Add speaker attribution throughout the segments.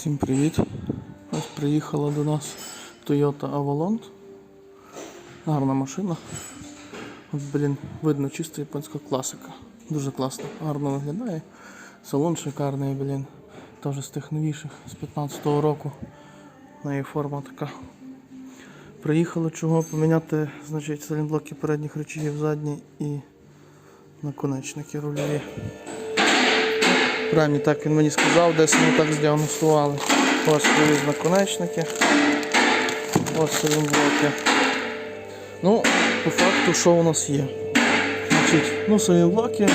Speaker 1: Всім привіт! Ось приїхала до нас Toyota Avalon. Гарна машина. От, блін, видно чисто японська класика. Дуже класно, гарно виглядає. Салон шикарний, блін. Теж з тих новіших, з 15-го року. В неї форма така. Приїхали чого поміняти, значить, салінблоки передніх речагів задні і наконечники рульові. Принаймні так він мені сказав, десь ми так здіагностували. Ось вивіз наконечники. Ось салінблоки. Ну, по факту, що у нас є? Значить, ну, салінблоки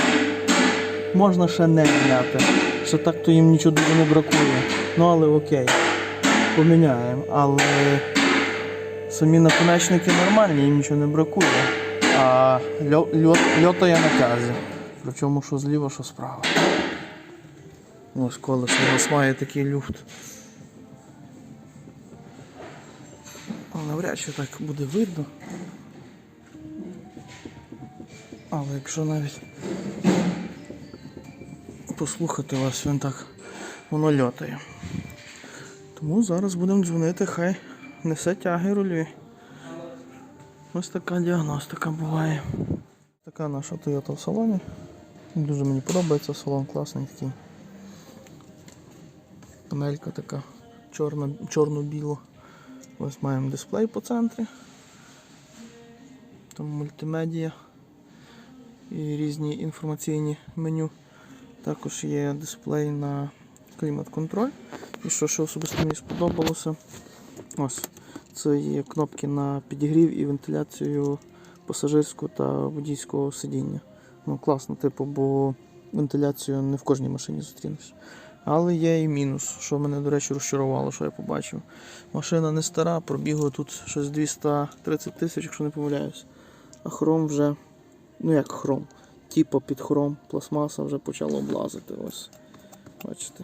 Speaker 1: можна ще не зняти. Ще так то їм нічого дуже не бракує. Ну але окей. Поміняємо. Але самі наконечники нормальні, їм нічого не бракує. А льо- льот- льота я на казі. Причому що зліва, що справа. Ось колесо у нас має такий люфт. Навряд чи так буде видно. Але якщо навіть послухати вас, він так воно льотає. Тому зараз будемо дзвонити, хай несе тяги рулі. Ось така діагностика буває. Така наша Toyota в салоні. Дуже мені подобається салон, класний такий. Панелька така чорна, чорно-біло. Ось маємо дисплей по центрі. Там мультимедіа і різні інформаційні меню. Також є дисплей на клімат-контроль. І що ще особисто мені сподобалося, ось це є кнопки на підігрів і вентиляцію пасажирського та водійського сидіння. Ну, класно, типу, бо вентиляцію не в кожній машині зустрінеш. Але є і мінус, що мене, до речі, розчарувало, що я побачив. Машина не стара, пробігло тут щось 230 тисяч, якщо не помиляюсь. А хром вже, ну як хром, типу під хром, пластмаса вже почала облазити. Ось. Бачите.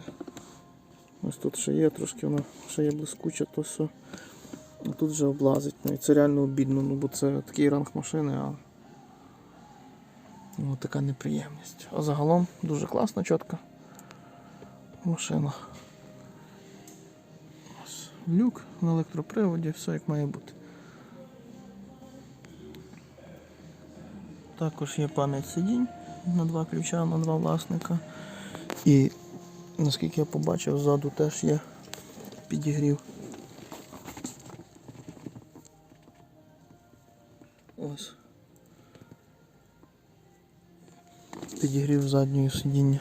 Speaker 1: Ось тут ще є, трошки воно ще є блискуче, то все. А тут вже облазить. Ну, і це реально обідно, ну бо це такий ранг машини, а ну, така неприємність. А загалом дуже класна, чітка машина. Люк на електроприводі, все як має бути. Також є пам'ять сидінь на два ключа, на два власника. І наскільки я побачив, ззаду теж є підігрів. Ось. Підігрів заднього сидіння.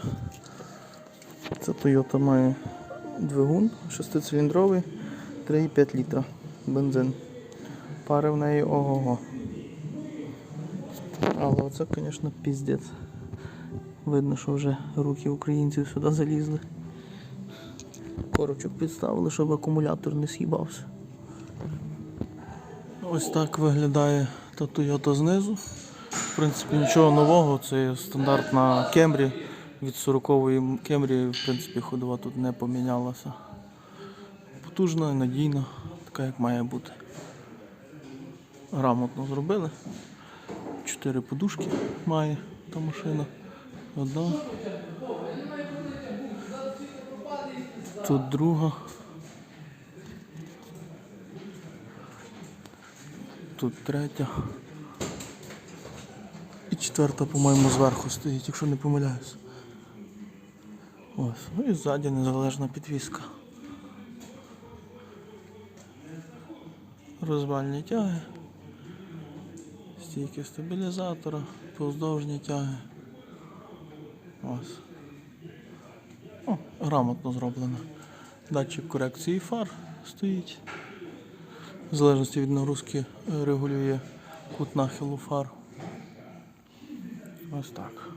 Speaker 1: Це Toyota має двигун 6-циліндровий, 3,5 літра бензин. Пари в неї ого-го. Але оце, звісно, піздець. Видно, що вже руки українців сюди залізли. Корочок підставили, щоб акумулятор не с'їбався. Ось так виглядає та Toyota знизу. В принципі, нічого нового, це стандартна Camry. Від 40-ї Camry, в принципі, ходова тут не помінялася. Потужна, надійна, така як має бути. Грамотно зробили. Чотири подушки має та машина. Одна. Тут друга. Тут третя. І четверта, по-моєму, зверху стоїть, якщо не помиляюсь. Ось. Ну і ззаді незалежна підвіска. Розвальні тяги. Стійки стабілізатора, повздовжні тяги. Ось. О, грамотно зроблено. Датчик корекції фар стоїть. В залежності від нагрузки е, регулює кут нахилу фар. Ось так.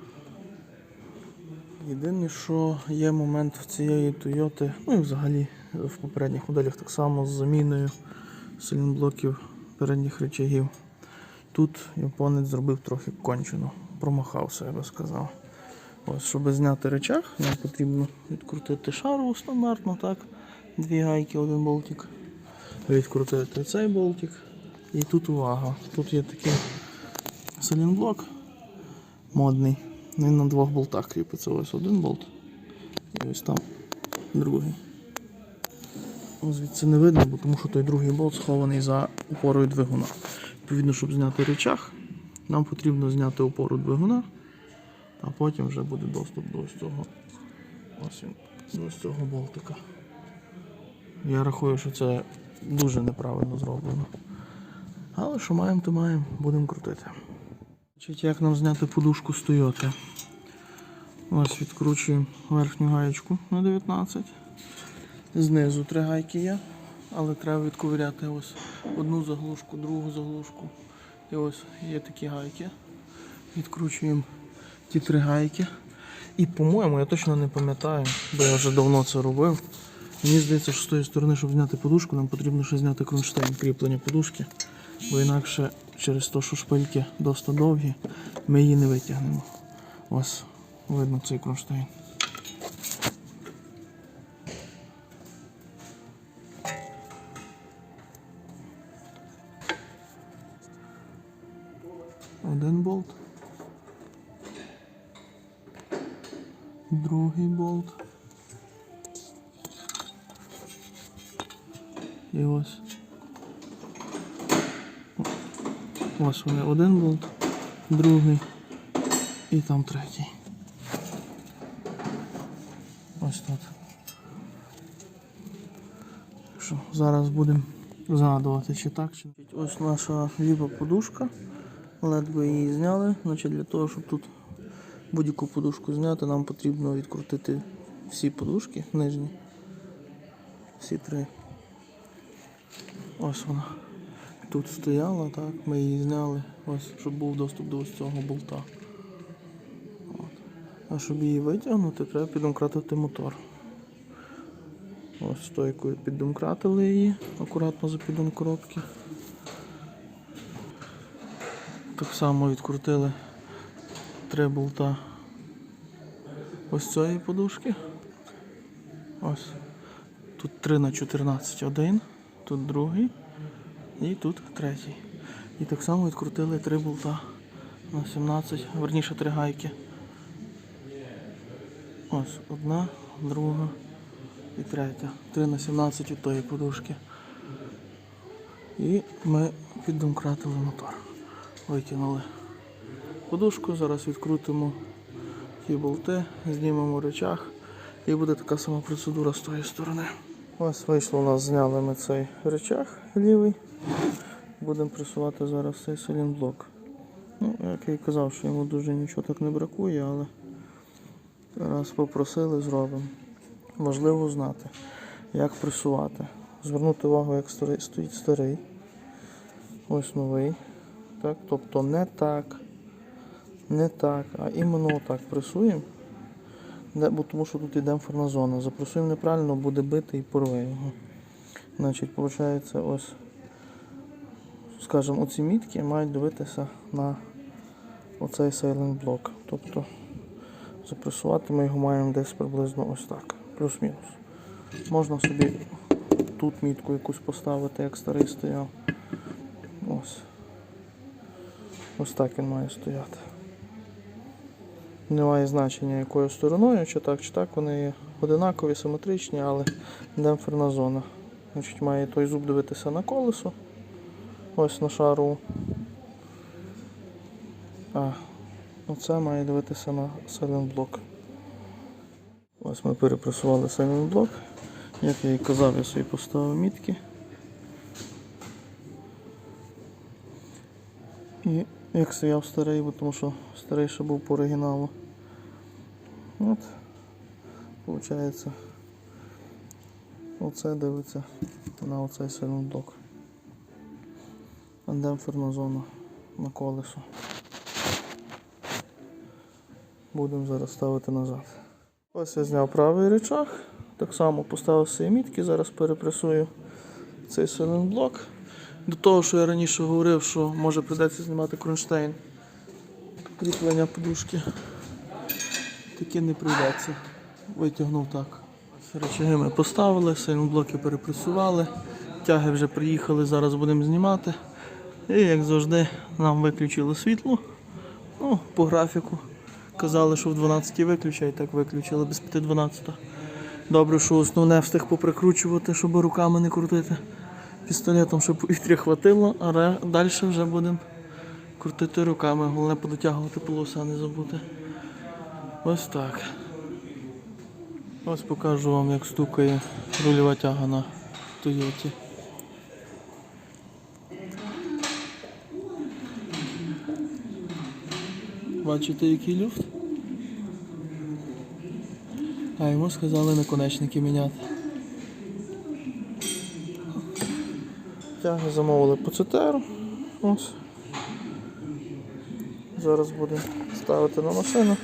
Speaker 1: Єдине, що є момент в цієї Toyota, ну і взагалі в попередніх моделях так само з заміною силінблоків передніх речагів. Тут японець зробив трохи кончено, промахався, я би сказав. Ось, щоб зняти речах, нам потрібно відкрутити шару стандартно, так? Дві гайки, один болтик. Відкрутити цей болтик. І тут увага. Тут є такий силінблок модний. Він на двох болтах кріпиться. Ось один болт і ось там другий. звідси не видно, бо тому що той другий болт схований за опорою двигуна. Відповідно, щоб зняти речах, нам потрібно зняти опору двигуна, а потім вже буде доступ до ось цього, ось він, до ось цього болтика. Я рахую, що це дуже неправильно зроблено. Але що маємо, то маємо, будемо крутити. Значить, Як нам зняти подушку з Toyota? Ось відкручуємо верхню гаєчку на 19. Знизу три гайки є, але треба відковиряти ось одну заглушку, другу заглушку. І ось є такі гайки. Відкручуємо ті три гайки. І, по-моєму, я точно не пам'ятаю, бо я вже давно це робив. Мені здається, що з тої сторони, щоб зняти подушку, нам потрібно ще зняти кронштейн кріплення подушки, бо інакше через те, що шпильки досить довгі, ми її не витягнемо. Ось видно цей кронштейн. Один болт. Другий болт. І ось. Ось вони один болт, другий і там третій. Ось тут. Так що зараз будемо згадувати, чи так, чи. Ось наша ліва подушка. Ледве її зняли. Значить, для того, щоб тут будь-яку подушку зняти, нам потрібно відкрутити всі подушки нижні. Всі три. Ось вона. Тут стояла, так, ми її зняли, ось, щоб був доступ до ось цього болта. А щоб її витягнути, треба піддомкратити мотор. Ось стойкою піддомкратили її, акуратно за піддон. Так само відкрутили три болта ось цієї подушки. Ось. Тут 3 на 14 один, тут другий і тут третій. І так само відкрутили три болта на 17, верніше три гайки. Ось одна, друга і третя. 3 на 17 від тої подушки. І ми піддомкратили мотор. Витягнули подушку, зараз відкрутимо ті болти, знімемо речах і буде така сама процедура з тої сторони. Ось вийшло у нас, зняли ми цей речах лівий. Будемо пресувати зараз цей селінблок. Ну, як я і казав, що йому дуже нічого так не бракує, але раз попросили, зробимо. Важливо знати, як пресувати. Звернути увагу, як стоїть старий. Ось новий. Так, тобто не так, не так, а іменно отак пресуємо. Бо тому що тут йде демпферна зона. Запресуємо неправильно, буде бити і порве його. Значить, виходить, ось, скажімо, оці мітки мають дивитися на оцей сейлинг блок. Тобто запресувати ми його маємо десь приблизно ось так. Плюс-мінус. Можна собі тут мітку якусь поставити, як старий стояв. Ось. Ось так він має стояти. Немає значення якою стороною, чи так, чи так, вони одинакові, симетричні, але демпферна зона. Значить, має той зуб дивитися на колесо. Ось на шару. А оце має дивитися на сайлент-блок. Ось ми перепресували сайлент-блок. Як я і казав, я собі поставив мітки. І як стояв старий, бо тому що старий ще був по оригіналу. От, виходить, оце дивиться на оцей сильний блок. А демпферна зона на колесо. Будемо зараз ставити назад. Ось я зняв правий речах, так само поставив свої мітки, зараз перепресую цей силен блок. До того, що я раніше говорив, що може придеться знімати кронштейн кріплення подушки. Таке не прийдеться. Витягнув так. Речаги ми поставили, сейнблоки перепресували, тяги вже приїхали, зараз будемо знімати. І як завжди нам виключили світло. Ну, по графіку. Казали, що в 12 виключають, так виключили без 5-12. Добре, що основне встиг поприкручувати, щоб руками не крутити пістолетом, щоб повітря хватило, а далі вже будемо крутити руками. Головне подотягувати полоса, не забути. Ось так. Ось покажу вам, як стукає рульова тяга на Тойоті. Бачите, який люфт? А йому сказали наконечники міняти. Тяги замовили по ЦТР. Ось. Зараз будемо ставити на машину.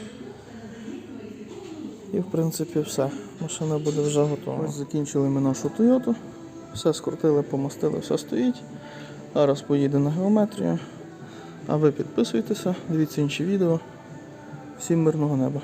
Speaker 1: І в принципі все. Машина буде вже готова. Ось закінчили ми нашу Toyota. Все скрутили, помастили, все стоїть. Зараз поїде на геометрію. А ви підписуйтеся, дивіться інші відео. Всім мирного неба.